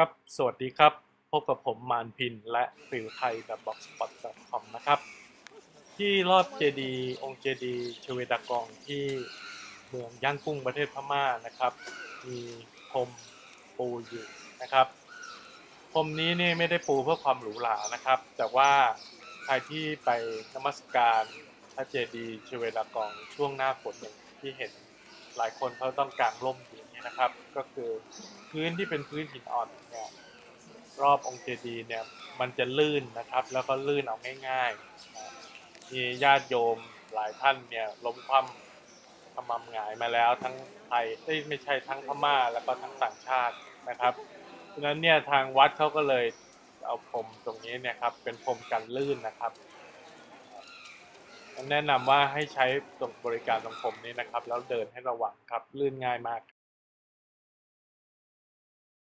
ครับ สวัสดีครับ พบกับผมมานพิน และฟิวไทยแบบ blogspot.com นะครับ ที่รอบเจดีองค์เจดีชเวดากองที่เมืองย่างกุ้งประเทศพม่านะครับ มีพรมปูอยู่นะครับพรมนี้นี่ไม่ได้ปูเพื่อความหรูหรานะครับ แต่ว่าใครที่ไปนมัสการพระเจดีชเวดากองช่วงหน้าฝนอย่างที่เห็นหลายคนเขาต้องกางร่มอยู่ นะครับ ก็คือพื้นที่เป็นพื้นหินอ่อนเนี่ยรอบองค์เจดีย์เนี่ยมันจะลื่นนะครับ แล้วก็ลื่นเอาง่ายๆมีญาติโยมหลายท่านเนี่ยล้มคว่ำขมำหงายมาแล้วทั้งไทยเอ้ยไม่ใช่ทั้งพม่าแล้วก็ทั้งต่างชาตินะครับฉะนั้นเนี่ยทางวัดเขาก็เลยเอาพรมตรงนี้เนี่ยครับเป็นพรมกันลื่นนะครับแนะนำว่าให้ใช้ตรงบริการตรงผมนี้นะครับ แล้วเดินให้ระวังครับลื่นง่ายมาก